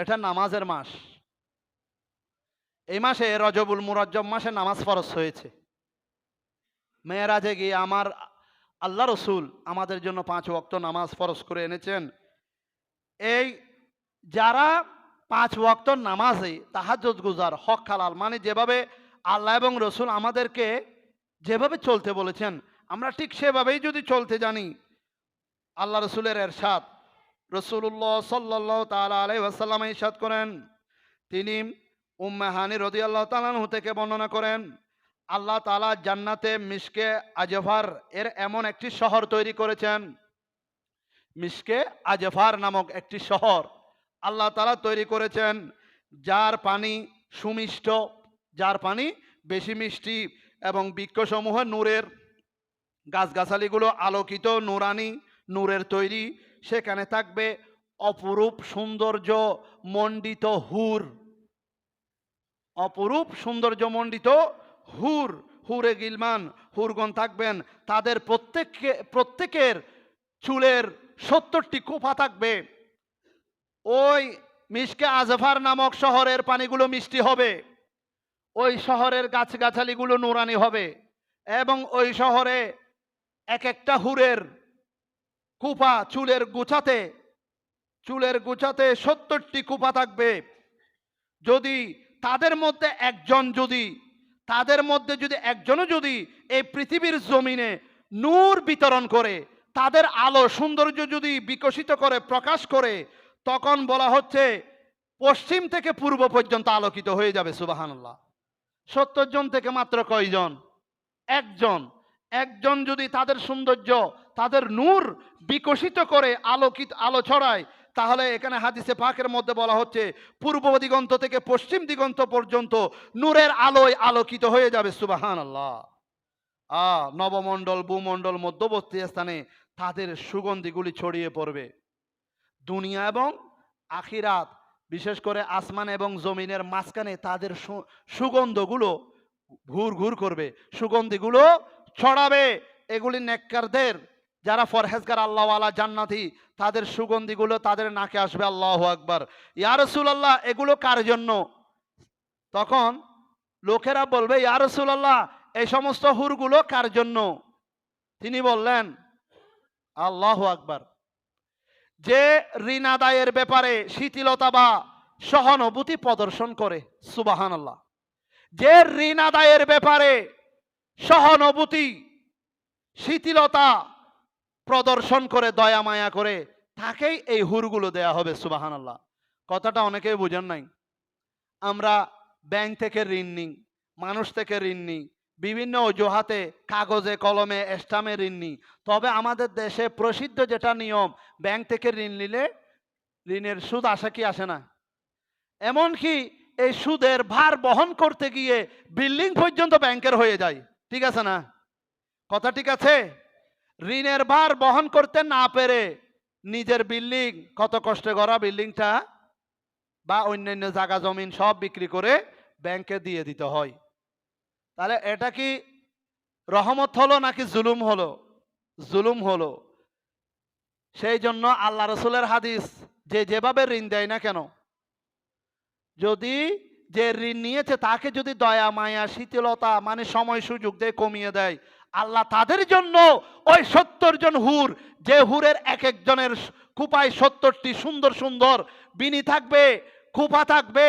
এটা নামাজের মাস। এই মাসে রজবুল মুরজ্জব মাসে নামাজ ফরজ হয়েছে। মেয়েরাজে গিয়ে আমার আল্লাহ রসুল আমাদের জন্য পাঁচ ওয়াক্ত নামাজ ফরজ করে এনেছেন। এই যারা পাঁচ ওয়াক্ত নামাজে তাহাজ্জুদ গুজার, হক খালাল মানে যেভাবে আল্লাহ এবং রসুল আমাদেরকে যেভাবে চলতে বলেছেন, আমরা ঠিক সেভাবেই যদি চলতে জানি, আল্লাহ রসুলের এরশাদ রসুল্লাহ সাল্লাহ তালা আলাই আসাল্লাম ইরশাদ করেন। তিনি উম্মাহানি রদি আল্লাহ তালানহু থেকে বর্ণনা করেন, আল্লাহ তালা জান্নাতে মিসকে আজফার এর এমন একটি শহর তৈরি করেছেন। মিসকে আজফার নামক একটি শহর আল্লাহ তালা তৈরি করেছেন, যার পানি সুমিষ্ট, যার পানি বেশি মিষ্টি এবং বৃক্ষসমূহ নূরের গাছগাছালিগুলো আলোকিত, নুরানি নূরের তৈরি সেখানে থাকবে অপরূপ সৌন্দর্য মণ্ডিত হুর। অপরূপ সৌন্দর্য মণ্ডিত হুর, হুরে গিলমান হুরগণ থাকবেন। তাদের প্রত্যেককে, প্রত্যেকের চুলের সত্তরটি কোফা থাকবে। ওই মিসকে আজফার নামক শহরের পানিগুলো মিষ্টি হবে। ওই শহরের গাছগাছালিগুলো নুরানি হবে। এবং ওই শহরে এক একটা হুরের কুপা চুলের গুছাতে চুলের গুছাতে সত্তরটি কুপা থাকবে। যদি তাদের মধ্যে একজন যদি, তাদের মধ্যে যদি একজনও যদি এই পৃথিবীর জমিনে নূর বিতরণ করে, তাদের আলো সৌন্দর্য যদি বিকশিত করে, প্রকাশ করে, তখন বলা হচ্ছে পশ্চিম থেকে পূর্ব পর্যন্ত আলোকিত হয়ে যাবে সুবাহান্লাহ সত্তর জন থেকে মাত্র কয়জন? একজন। একজন যদি তাদের সৌন্দর্য, তাদের নূর বিকশিত করে আলোকিত, আলো ছড়ায়, তাহলে এখানে হাদিসে পাকের মধ্যে বলা হচ্ছে পূর্ব দিগন্ত থেকে পশ্চিম দিগন্ত পর্যন্ত নূরের আলোয় আলোকিত হয়ে যাবে সুবাহান আল্লাহ আ, নবমণ্ডল, ভূমণ্ডল, মধ্যবর্তী স্থানে তাদের সুগন্ধিগুলি ছড়িয়ে পড়বে। দুনিয়া এবং আখিরাত, বিশেষ করে আসমান এবং জমিনের মাঝখানে তাদের সুগন্ধগুলো ঘুর ঘুর করবে। সুগন্ধিগুলো ছড়াবে এগুলি নেককারদের। যারা ফরহেজগার আল্লাহওয়ালা, জান্নাতি, তাদের সুগন্ধিগুলো তাদের নাকে আসবে, আল্লাহ আকবার। ইয়ারসুল আল্লাহ এগুলো কার জন্য? তখন লোকেরা বলবে ইয়ারসুল আল্লাহ এই সমস্ত হুরগুলো কার জন্য? তিনি বললেন, আল্লাহ আকবার। যে ঋণ আদায়ের ব্যাপারে শিথিলতা বা সহানুভূতি প্রদর্শন করে সুবাহান আল্লাহ যে ঋণ আদায়ের ব্যাপারে সহানুভূতি, শিথিলতা প্রদর্শন করে, দয়া মায়া করে, তাকেই এই হুরগুলো দেয়া হবে সুবাহান আল্লাহ কথাটা অনেকেই বুঝেন নাই। আমরা ব্যাংক থেকে ঋণ নিই, মানুষ থেকে ঋণ নিই, বিভিন্ন অজুহাতে, কাগজে, কলমে স্টামে ঋণ নিই। তবে আমাদের দেশে প্রসিদ্ধ যেটা নিয়ম, ব্যাংক থেকে ঋণ নিলে ঋণের সুদ আসে কি আসে না? এমনকি এই সুদের ভার বহন করতে গিয়ে বিল্ডিং পর্যন্ত ব্যাংকের হয়ে যায়। ঠিক আছে না? কথা ঠিক আছে? ঋণের ভার বহন করতে না পেরে নিজের বিল্ডিং, কত কষ্টে করা বিল্ডিংটা বা অন্যান্য জায়গা জমিন সব বিক্রি করে ব্যাংকে দিয়ে দিতে হয়। তাহলে এটা কি রহমত হলো নাকি জুলুম হলো? জুলুম হলো। সেই জন্য আল্লাহ রসুলের হাদিস, যে যেভাবে ঋণ দেয় না কেন, যদি যে ঋণ নিয়েছে তাকে যদি দয়া, মায়া শীতলতা মানে সময়, সুযোগ দেয় কমিয়ে দেয়, আল্লাহ তাদের জন্য ওই সত্তর জন হুর, যে হুরের এক একজনের কুপায় সত্তরটি সুন্দর সুন্দর বিনি থাকবে, কুপা থাকবে,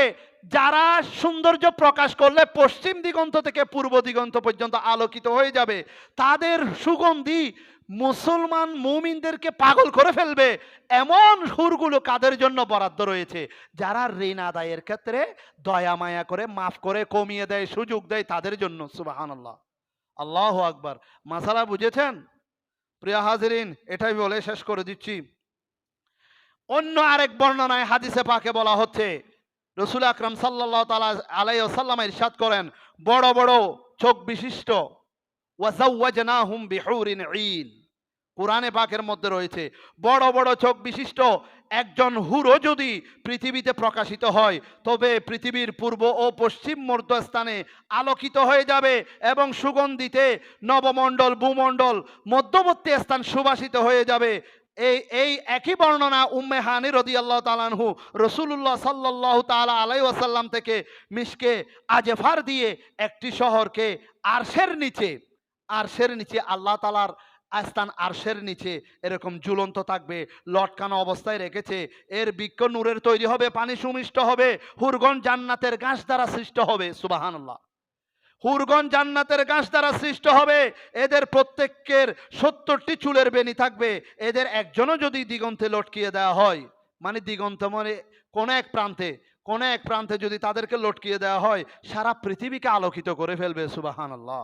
যারা সৌন্দর্য প্রকাশ করলে পশ্চিম দিগন্ত থেকে পূর্ব দিগন্ত পর্যন্ত আলোকিত হয়ে যাবে, তাদের সুগন্ধি মুসলমান মুমিনদেরকে পাগল করে ফেলবে। এমন সুরগুলো কাদের জন্য বরাদ্দ রয়েছে? যারা ঋণ আদায়ের ক্ষেত্রে দয়া, মায়া করে মাফ করে, কমিয়ে দেয়, সুযোগ দেয়, তাদের জন্য। সুবাহান আল্লাহ আল্লাহ আকবার। মাসালা বুঝেছেন? প্রিয়া হাজিরিন, এটাই বলে শেষ করে দিচ্ছি। অন্য আরেক বর্ণনায় হাদিসে পাকে বলা হচ্ছে, রসুল আকরাম সাল্লাহ তালা আলাই সাল্লাম ইরশাদ করেন, বড় বড় চোখ বিশিষ্ট। ওয়াজাওয়াজনাহুম বিহুরিন ঈন কোরআনে পাকের মধ্যে রয়েছে, বড় বড় চোখ বিশিষ্ট একজন হুরো যদি পৃথিবীতে প্রকাশিত হয়, তবে পৃথিবীর পূর্ব ও পশ্চিম মধ্যস্থানে আলোকিত হয়ে যাবে এবং সুগন্ধিতে নবমণ্ডল, ভূমণ্ডল, মধ্যবর্তী স্থান সুবাসিত হয়ে যাবে। এই এই একই বর্ণনা উম্মে হানি রদি আল্লাহ তালানহু রসুল্লাহ সাল্লাহ তালা আলাই ওয়াসাল্লাম থেকে মিশকে আজেফার দিয়ে একটি শহরকে আরশের নিচে আরশের নিচে আল্লাহ তালার আস্থান আরশের নিচে এরকম ঝুলন্ত থাকবে, লটকানো অবস্থায় রেখেছে। এর বৃক্ষ নূরের তৈরি হবে, পানি সুমিষ্ট হবে হুরগন জান্নাতের গাছ দ্বারা সৃষ্ট হবে সুবাহান্লাহ হুরগন জান্নাতের গাছ দ্বারা সৃষ্ট হবে, এদের প্রত্যেকের সত্তরটি চুলের বেনি থাকবে, এদের একজনও যদি দিগন্তে লটকিয়ে দেওয়া হয় মানে দিগন্ত মানে কোনো এক প্রান্তে, কোনো এক প্রান্তে যদি তাদেরকে লটকিয়ে দেওয়া হয়, সারা পৃথিবীকে আলোকিত করে ফেলবে সুবাহান আল্লাহ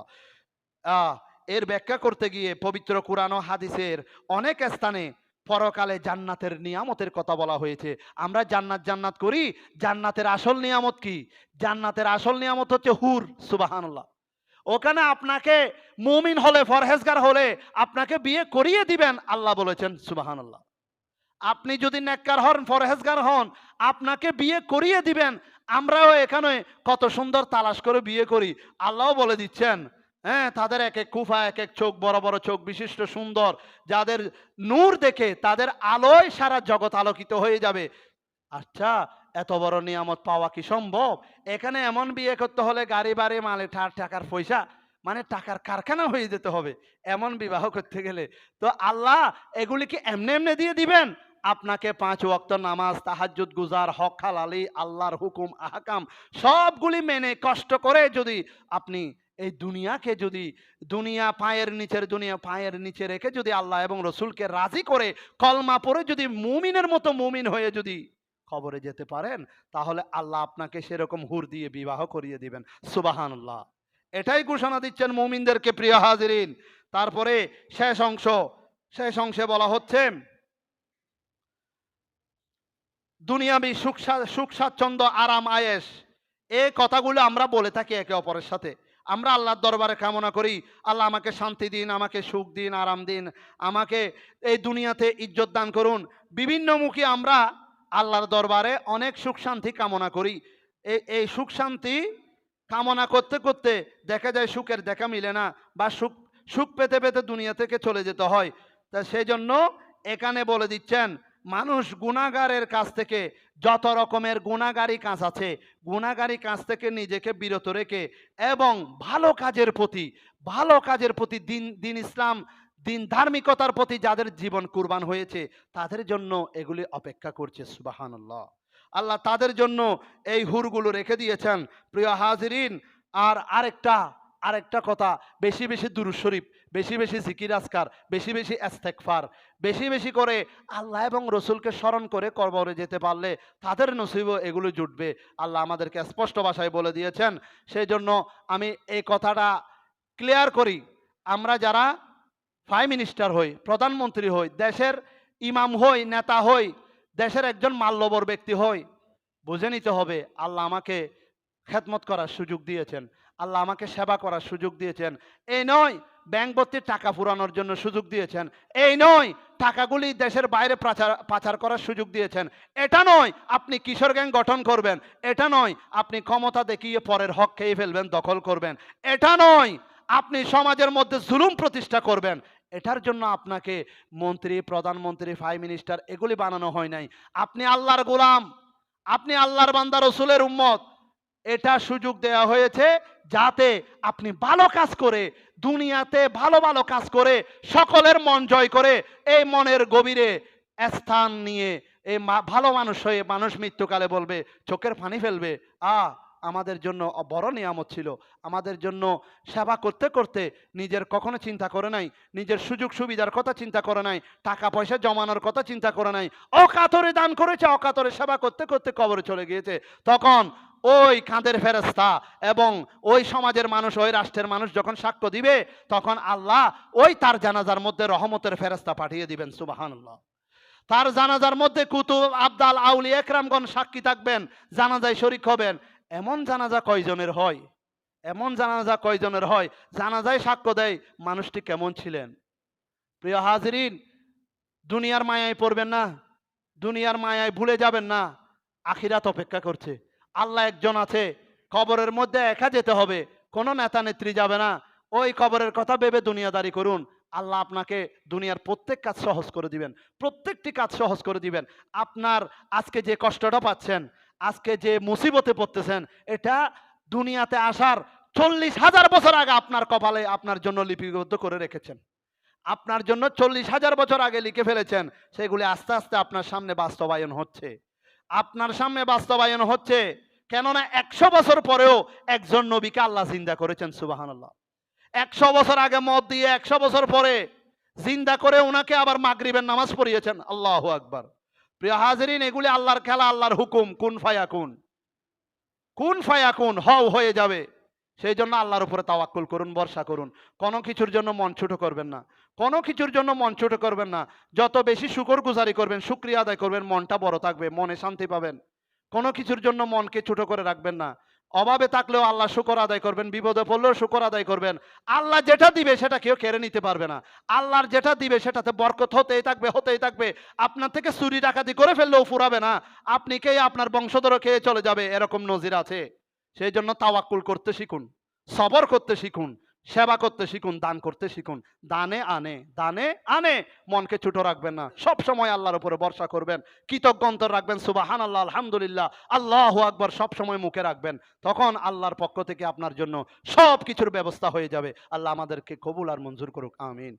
এর ব্যাখ্যা করতে গিয়ে পবিত্র কোরআন ও হাদিসের অনেক স্থানে পরকালে জান্নাতের নিয়ামতের কথা বলা হয়েছে। আমরা জান্নাত জান্নাত করি, জান্নাতের আসল নিয়ামত কি? জান্নাতের আসল নিয়ামত হচ্ছে হুর সুবাহান্লাহ ওখানে আপনাকে মুমিন হলে ফরহেজগার হলে আপনাকে বিয়ে করিয়ে দিবেন, আল্লাহ বলেছেন সুবাহান্লাহ আপনি যদি নেককার হন ফরহেজগার হন, আপনাকে বিয়ে করিয়ে দিবেন, আমরাও এখানে কত সুন্দর তালাশ করে বিয়ে করি। আল্লাহ বলে দিচ্ছেন হ্যাঁ তাদের এক এক কুফা, এক এক চোখ, বড় বড় চোখ, বিশিষ্ট, সুন্দর। যাদের নূর দেখে তাদের আলোয় সারা জগৎ আলোকিত হয়ে যাবে। আচ্ছা এত বড় নিয়ামত পাওয়া কি সম্ভব? এখানে এমন বিয়ে করতে হলে গাড়ি, বাড়ি, মালে, ঠার, টাকার পয়সা মানে টাকার কারখানা হয়ে যেতে হবে, এমন বিবাহ করতে গেলে। তো আল্লাহ এগুলি কি এমনি এমনি দিয়ে দিবেন, আপনাকে পাঁচ ওয়াক্ত নামাজ, তাহাজ্জুদ, গুজার, হক, হালালি, আল্লাহর হুকুম, আহকাম, সবগুলি মেনে কষ্ট করে যদি আপনি এই দুনিয়াকে যদি দুনিয়া পায়ের নিচের, দুনিয়া পায়ের নিচে রেখে যদি আল্লাহ এবং রসুলকে রাজি করে, কলমা পরে যদি মুমিনের মতো মুমিন হয়ে যদি খবরে যেতে পারেন, তাহলে আল্লাহ আপনাকে সেরকম হুর দিয়ে বিবাহ করিয়ে দিবেন। সুবাহান্লাহ এটাই ঘোষণা দিচ্ছেন মুমিনদেরকে, প্রিয় হাজিরিন। তারপরে শেষ অংশ, শেষ অংশে বলা হচ্ছে, দুনিয়াবি সুখ সুখ স্বাচ্ছন্দ্য আরাম আয়েস এ কথাগুলো আমরা বলে থাকি একে অপরের সাথে। আমরা আল্লাহর দরবারে কামনা করি, আল্লাহ আমাকে শান্তি দিন, আমাকে সুখ দিন, আরাম দিন, আমাকে এই দুনিয়াতে ইজ্জত দান করুন। বিভিন্ন বিভিন্নমুখী আমরা আল্লাহর দরবারে অনেক সুখ শান্তি কামনা করি। এই এই সুখ শান্তি কামনা করতে করতে দেখা যায় সুখের দেখা মিলে না বা সুখ সুখ পেতে পেতে দুনিয়া থেকে চলে যেতে হয়। তা সেই জন্য এখানে বলে দিচ্ছেন মানুষ গুণাগারের কাছ থেকে যত রকমের গুণাগারী কাজ আছে, গুণাগারী কাজ থেকে নিজেকে বিরত রেখে এবং ভালো কাজের প্রতি, ভালো কাজের প্রতি দিন দিন ইসলাম, দিন ধার্মিকতার প্রতি যাদের জীবন কুরবান হয়েছে, তাদের জন্য এগুলি অপেক্ষা করছে সুবাহান্লাহ আল্লাহ তাদের জন্য এই হুরগুলো রেখে দিয়েছেন। প্রিয় হাজিরিন, আর আরেকটা আরেকটা কথা, বেশি বেশি দুরুদ শরীফ, বেশি বেশি জিকির আসকার বেশি বেশি এস্তেকফার বেশি বেশি করে আল্লাহ এবং রসুলকে স্মরণ করে কবরে যেতে পারলে তাদের নসিবও এগুলো জুটবে। আল্লাহ আমাদেরকে স্পষ্ট ভাষায় বলে দিয়েছেন। সেই জন্য আমি এই কথাটা ক্লিয়ার করি। আমরা যারা প্রাইম মিনিস্টার হই, প্রধানমন্ত্রী হই, দেশের ইমাম হই, নেতা হই, দেশের একজন মাল্যবর ব্যক্তি হই, বুঝে নিতে হবে, আল্লাহ আমাকে খেদমত করার সুযোগ দিয়েছেন। আল্লাহ আমাকে সেবা করার সুযোগ দিয়েছেন। এই নয়, ব্যাংক টাকা ফুরানোর জন্য সুযোগ দিয়েছেন। এই নয়, টাকাগুলি দেশের বাইরে পাচার পাচার করার সুযোগ দিয়েছেন। এটা নয়, আপনি কিশোর গ্যাং গঠন করবেন। এটা নয়, আপনি ক্ষমতা দেখিয়ে পরের হক খেয়ে ফেলবেন, দখল করবেন। এটা নয়, আপনি সমাজের মধ্যে জুলুম প্রতিষ্ঠা করবেন। এটার জন্য আপনাকে মন্ত্রী, প্রধানমন্ত্রী প্রাইম মিনিস্টার, এগুলি বানানো হয় নাই। আপনি আল্লাহর গোলাম, আপনি আল্লাহর বান্দা, রসুলের উম্মত। এটা সুযোগ দেওয়া হয়েছে যাতে আপনি ভালো কাজ করে, দুনিয়াতে ভালো ভালো কাজ করে, সকলের মন জয় করে, এই মনের গভীরে স্থান নিয়ে এই ভালো মানুষ হয়ে মানুষ মৃত্যুকালে বলবে, চোখের পানি ফেলবে, আ, আমাদের জন্য বড় নিয়ামত ছিল। আমাদের জন্য সেবা করতে করতে নিজের কখনো চিন্তা করে নাই, নিজের সুযোগ সুবিধার কথা চিন্তা করে নাই, টাকা পয়সা জমানোর কথা চিন্তা করে নাই। অকাতরে দান করেছে, অকাতরে সেবা করতে করতে কবরে চলে গিয়েছে। তখন ওই কাঁধের ফেরস্তা এবং ওই সমাজের মানুষ, ওই রাষ্ট্রের মানুষ যখন সাক্ষ্য দিবে, তখন আল্লাহ ওই তার জানাজার মধ্যে রহমতের ফেরস্তা পাঠিয়ে দিবেন সুবাহান্লাহ তার জানাজার মধ্যে কুতুব, আবদাল, আউলি, একরামগণ সাক্ষী থাকবেন, জানাজায় শরিক হবেন। এমন জানাজা কয়জনের হয়? এমন জানাজা কয়জনের হয়? জানাজায় সাক্ষ্য দেয় মানুষটি কেমন ছিলেন? প্রিয় হাজরিন, দুনিয়ার মায়ায় পড়বেন না, দুনিয়ার মায়ায় ভুলে যাবেন না, আখিরাত অপেক্ষা করছে। আল্লাহ একজন আছে, কবরের মধ্যে একা যেতে হবে, কোনো নেতা নেত্রী যাবে না। ওই কবরের কথা ভেবে দুনিয়াদারি করুন। আল্লাহ আপনাকে দুনিয়ার প্রত্যেক কাজ সহজ করে দিবেন, প্রত্যেকটি কাজ সহজ করে দিবেন। আপনার আজকে যে কষ্টটা পাচ্ছেন, আজকে যে মুসিবতে পড়তেছেন, এটা দুনিয়াতে আসার চল্লিশ হাজার বছর আগে আপনার কপালে আপনার জন্য লিপিবদ্ধ করে রেখেছেন। আপনার জন্য চল্লিশ হাজার বছর আগে লিখে ফেলেছেন, সেগুলি আস্তে আস্তে আপনার সামনে বাস্তবায়ন হচ্ছে। আপনার সামনে বাস্তবায়ন হচ্ছে কেননা একশো বছর পরেও একজন নবীকে আল্লাহ জিন্দা করেছেন সুবাহান আল্লাহ একশো বছর আগে মত দিয়ে একশো বছর পরে জিন্দা করে ওনাকে আবার মাগরিবের নামাজ পড়িয়েছেন, আল্লাহ আকবার। প্রিয় হাজরিন, এগুলি আল্লাহর খেলা, আল্লাহর হুকুম, কুন ফায়া কুন। কুন ফায়া কুন, হও হয়ে যাবে। সেই জন্য আল্লাহর উপরে তাওয়াক্কুল করুন, ভরসা করুন। কোনো কিছুর জন্য মন ছোট করবেন না। কোনো কিছুর জন্য মন ছোট করবেন না। যত বেশি শুকর গুজারি করবেন, শুক্রিয়া আদায় করবেন, মনটা বড় থাকবে, মনে শান্তি পাবেন। কোনো কিছুর জন্য মনকে ছোট করে রাখবেন না। অভাবে থাকলেও আল্লাহ শুকর আদায় করবেন, বিপদে পড়লেও শুকর আদায় করবেন। আল্লাহ যেটা দিবে সেটা কেউ কেড়ে নিতে পারবে না। আল্লাহর যেটা দিবে সেটাতে বরকত হতেই থাকবে হতেই থাকবে। আপনার থেকে চুরি ডাকাতি করে ফেললেও ফুরাবে না। আপনি কে? আপনার বংশধর খেয়ে চলে যাবে, এরকম নজির আছে। সেই জন্য তাওয়াক্কুল করতে শিখুন, সবর করতে শিখুন। সেবা করতে শিখুন, দান করতে শিখুন। দানে আনে দানে আনে। মনকে ছোট রাখবেন না। সব সময় আল্লাহর উপরে ভরসা করবেন। কৃতজ্ঞন্তর রাখবেন সুবাহান আল্লাহ আলহামদুলিল্লাহ। আল্লাহ আকবর সব সময় মুখে রাখবেন। তখন আল্লাহর পক্ষ থেকে আপনার জন্য সব কিছুর ব্যবস্থা হয়ে যাবে। আল্লাহ আমাদেরকে কবুল আর মঞ্জুর করুক, আমিন।